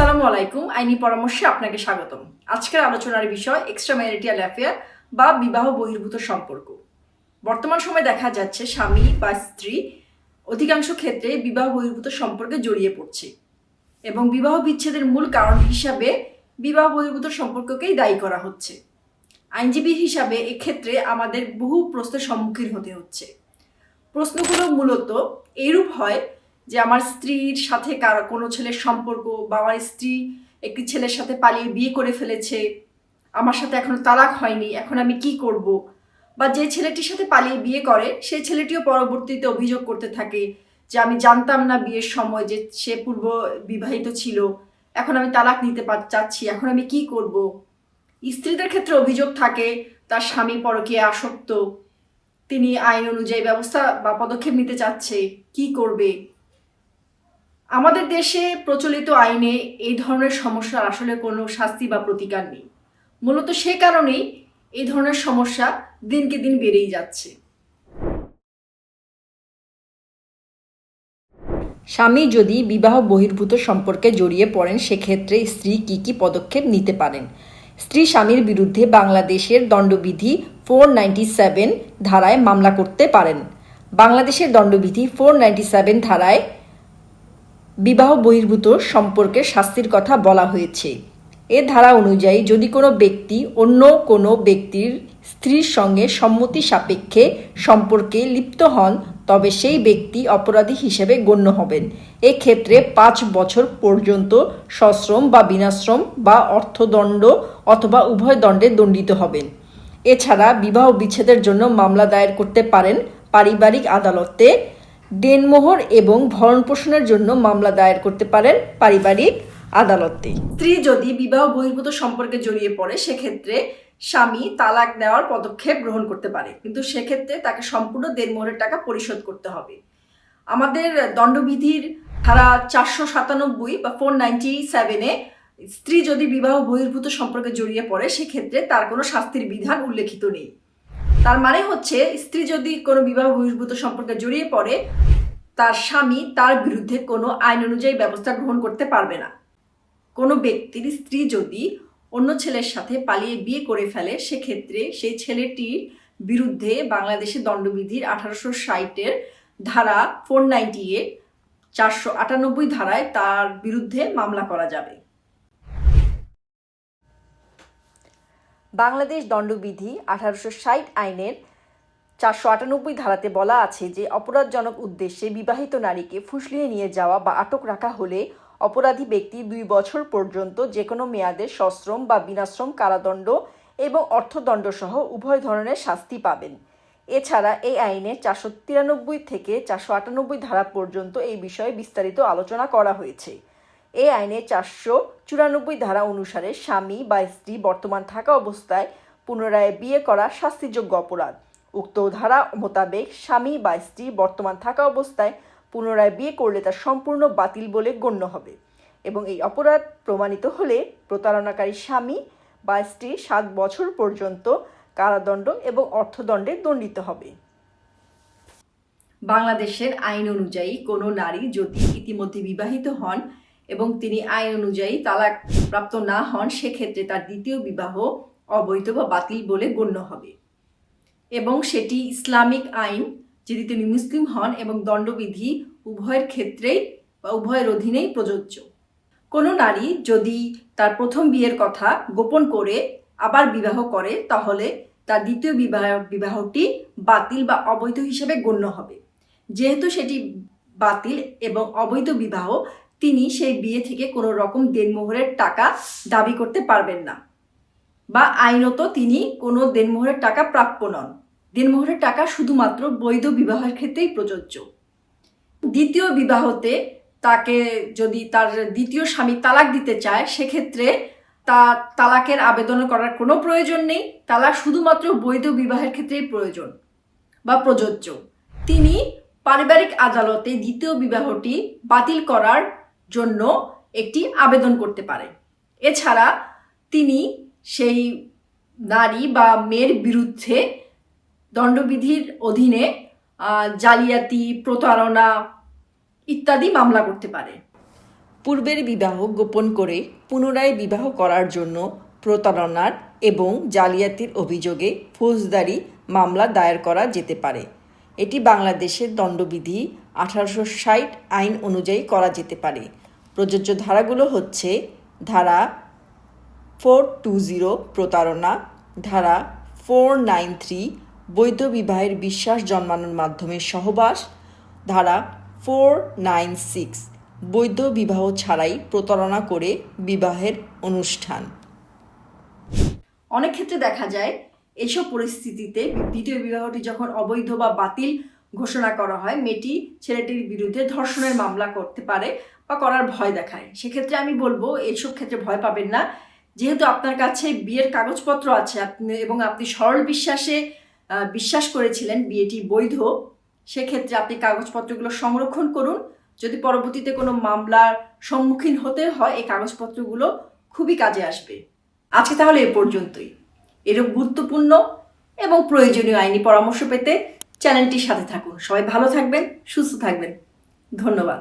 আসসালামু আলাইকুম আইনি পরামর্শে আপনাকে স্বাগতম। আজকের আলোচনার বিষয় এক্সট্রা ম্যারিটাল অ্যাফেয়ার বা বিবাহ বহির্ভূত সম্পর্ক। বর্তমান সময়ে দেখা যাচ্ছে স্বামী বা স্ত্রী অধিকাংশ ক্ষেত্রে বিবাহ বহির্ভূত সম্পর্কে জড়িয়ে পড়ছে এবং বিবাহ বিচ্ছেদের মূল কারণ হিসাবে বিবাহ বহির্ভূত সম্পর্ককেই দায়ী করা হচ্ছে। আইনজীবী হিসাবে এক্ষেত্রে আমাদের বহু প্রশ্নের সম্মুখীন হতে হচ্ছে। প্রশ্নগুলো মূলত এরূপ হয় যে আমার স্ত্রীর সাথে কারও, কোনো ছেলের সম্পর্ক বা আমার স্ত্রী একটি ছেলের সাথে পালিয়ে বিয়ে করে ফেলেছে, আমার সাথে এখনও তালাক হয়নি, এখন আমি কি করব? বা যে ছেলেটির সাথে পালিয়ে বিয়ে করে সেই ছেলেটিও পরবর্তীতে অভিযোগ করতে থাকে যে আমি জানতাম না বিয়ের সময় যে সে পূর্ব বিবাহিত ছিল, এখন আমি তালাক নিতে চাচ্ছি, এখন আমি কি করব? স্ত্রীদের ক্ষেত্রে অভিযোগ থাকে, তার স্বামী পরকীয়া আসক্ত, তিনি আইন অনুযায়ী ব্যবস্থা বা পদক্ষেপ নিতে চাচ্ছে, কি করবে? আমাদের দেশে প্রচলিত আইনে এই ধরনের সমস্যার আসলে কোনো শাস্তি বা প্রতিকার নেই। মূলত সে কারণেই এই ধরনের সমস্যা দিনকে দিন বেড়েই যাচ্ছে। স্বামী যদি বিবাহ বহির্ভূত সম্পর্কে জড়িয়ে পড়েন, সেক্ষেত্রে স্ত্রী কি কি পদক্ষেপ নিতে পারেন? স্ত্রী স্বামীর বিরুদ্ধে বাংলাদেশের দণ্ডবিধি ফোর সেভেন ধারায় মামলা করতে পারেন। বাংলাদেশের দণ্ডবিধি ফোর সেভেন ধারায় বিবাহ বহির্ভূত সম্পর্কে শাস্তির কথা বলা হয়েছে। এ ধারা অনুযায়ী যদি কোনো ব্যক্তি অন্য কোনো ব্যক্তির স্ত্রীর সঙ্গে সম্মতি সাপেক্ষে সম্পর্কে লিপ্ত হন, তবে সেই ব্যক্তি অপরাধী হিসেবে গণ্য হবেন। এক্ষেত্রে পাঁচ বছর পর্যন্ত সশ্রম বা বিনাশ্রম বা অর্থদণ্ড অথবা উভয় দণ্ডে দণ্ডিত হবেন। এছাড়া বিবাহ বিচ্ছেদের জন্য মামলা দায়ের করতে পারেন পারিবারিক আদালতে দেনমোহর এবং ভরণ পোষণের জন্য মামলা দায়ের করতে পারেন পারিবারিক আদালতে স্ত্রী যদি বিবাহ বহির্ভূত সম্পর্কে জড়িয়ে পড়ে, সেক্ষেত্রে স্বামী তালাক নেওয়ার পদক্ষেপ গ্রহণ করতে পারে। কিন্তু সেক্ষেত্রে তাকে সম্পূর্ণ দেনমোহরের টাকা পরিশোধ করতে হবে। আমাদের দণ্ডবিধির ধারা চারশো সাতানব্বই বা ফোর নাইনটি সেভেনে স্ত্রী যদি বিবাহ বহির্ভূত সম্পর্কে জড়িয়ে পড়ে, সেক্ষেত্রে তার কোনো শাস্তির বিধান উল্লেখিত নেই। তার মানে হচ্ছে, স্ত্রী যদি কোনো বিবাহ বহির্ভূত সম্পর্কে জড়িয়ে পড়ে, তার স্বামী তার বিরুদ্ধে কোনো আইন অনুযায়ী ব্যবস্থা গ্রহণ করতে পারবে না। কোনো ব্যক্তির স্ত্রী যদি অন্য ছেলের সাথে পালিয়ে বিয়ে করে ফেলে, সেক্ষেত্রে সেই ছেলেটির বিরুদ্ধে বাংলাদেশের দণ্ডবিধির আঠারোশো ষাটের ধারা ফোর নাইনটি এইট চারশো আটানব্বই ধারায় তার বিরুদ্ধে মামলা করা যাবে। বাংলাদেশ দণ্ডবিধি আঠারোশো ষাট আইনের চারশো আটানব্বই ধারাতে বলা আছে যে অপরাধজনক উদ্দেশ্যে বিবাহিত নারীকে ফুসলিয়ে নিয়ে যাওয়া বা আটক রাখা হলে অপরাধী ব্যক্তি দুই বছর পর্যন্ত যে কোনো মেয়াদে সশ্রম বা বিনাশ্রম কারাদণ্ড এবং অর্থদণ্ডসহ উভয় ধরনের শাস্তি পাবেন। এছাড়া এই আইনে চারশো তিরানব্বই থেকে চারশো আটানব্বই ধারা পর্যন্ত এই বিষয়ে বিস্তারিত আলোচনা করা হয়েছে। এই আইনে চারশো চুরানব্বই ধারা অনুসারে স্বামী বা স্ত্রী বর্তমান থাকা অবস্থায় পুনরায় বিয়ে করা শাস্তিযোগ্য অপরাধ। উক্ত ধারা মোতাবেক স্বামী বা স্ত্রী বর্তমান থাকা অবস্থায় পুনরায় বিয়ে করলে তা সম্পূর্ণ বাতিল বলে গণ্য হবে এবং এই অপরাধ প্রমাণিত হলে প্রতারণাকারী স্বামী বা স্ত্রী সাত বছর পর্যন্ত কারাদণ্ড এবং অর্থদণ্ডে দণ্ডিত হবে। বাংলাদেশের আইন অনুযায়ী কোনো নারী যদি ইতিমধ্যে বিবাহিত হন এবং তিনি আইন অনুযায়ী তালাক প্রাপ্ত না হন, সেক্ষেত্রে তার দ্বিতীয় বিবাহ অবৈধ বা বাতিল বলে গণ্য হবে। এবং সেটি ইসলামিক আইন যদি তিনি মুসলিম হন এবং দণ্ডবিধি উভয়ের ক্ষেত্রেই বা উভয়ের অধীনেই প্রযোজ্য। কোনো নারী যদি তার প্রথম বিয়ের কথা গোপন করে আবার বিবাহ করে, তাহলে তার দ্বিতীয় বিবাহ, বিবাহটি বাতিল বা অবৈধ হিসেবে গণ্য হবে। যেহেতু সেটি বাতিল এবং অবৈধ বিবাহ তিনি সেই বিয়ে থেকে কোনো রকম দেনমোহরের টাকা দাবি করতে পারবেন না। বা আইনত তিনি কোনো দেনমোহরের টাকা প্রাপ্য নন। দেনমোহরের টাকা শুধুমাত্র বৈধ বিবাহের ক্ষেত্রেই প্রযোজ্য। দ্বিতীয় বিবাহতে তাকে যদি তার দ্বিতীয় স্বামী তালাক দিতে চায়, সেক্ষেত্রে তার তালাকের আবেদন করার কোনো প্রয়োজন নেই। তালাক শুধুমাত্র বৈধ বিবাহের ক্ষেত্রেই প্রয়োজন বা প্রযোজ্য। তিনি পারিবারিক আদালতে দ্বিতীয় বিবাহটি বাতিল করার জন্য একটি আবেদন করতে পারে। এছাড়া তিনি সেই নারী বা মেয়ের বিরুদ্ধে দণ্ডবিধির অধীনে জালিয়াতি, প্রতারণা ইত্যাদি মামলা করতে পারে। পূর্বের বিবাহ গোপন করে পুনরায় বিবাহ করার জন্য প্রতারণার এবং জালিয়াতির অভিযোগে ফৌজদারি মামলা দায়ের করা যেতে পারে। এটি বাংলাদেশের দণ্ডবিধি আঠারোশো ষাট আইন অনুযায়ী করা যেতে পারে। প্রযোজ্য ধারাগুলো হচ্ছে ধারা ফোর টু জিরো প্রতারণা, ধারা ফোর নাইন থ্রি বৈধ বিবাহের বিশ্বাস জন্মানোর মাধ্যমে সহবাস, ধারা ফোর নাইন সিক্স বৈধ বিবাহ ছাড়াই প্রতারণা করে বিবাহের অনুষ্ঠান। অনেক ক্ষেত্রে দেখা যায় এইসব পরিস্থিতিতে দ্বিতীয় বিবাহটি যখন অবৈধ বা বাতিল ঘোষণা করা হয়, মেয়েটি ছেলেটির বিরুদ্ধে ধর্ষণের মামলা করতে পারে বা করার ভয় দেখায়। সেক্ষেত্রে আমি বলব, এইসব ক্ষেত্রে ভয় পাবেন না। যেহেতু আপনার কাছে বিয়ের কাগজপত্র আছে, আপনি এবং আপনি সরল বিশ্বাসে বিশ্বাস করেছিলেন বিয়েটি বৈধ, সেক্ষেত্রে আপনি কাগজপত্রগুলো সংরক্ষণ করুন। যদি পরবর্তীতে কোনো মামলার সম্মুখীন হতে হয়, এই কাগজপত্রগুলো খুবই কাজে আসবে। আজকে তাহলে এ পর্যন্তই। এরূপ গুরুত্বপূর্ণ এবং প্রয়োজনীয় আইনি পরামর্শ পেতে চ্যানেলটির সাথে থাকুন। সবাই ভালো থাকবেন সুস্থ থাকবেন। ধন্যবাদ।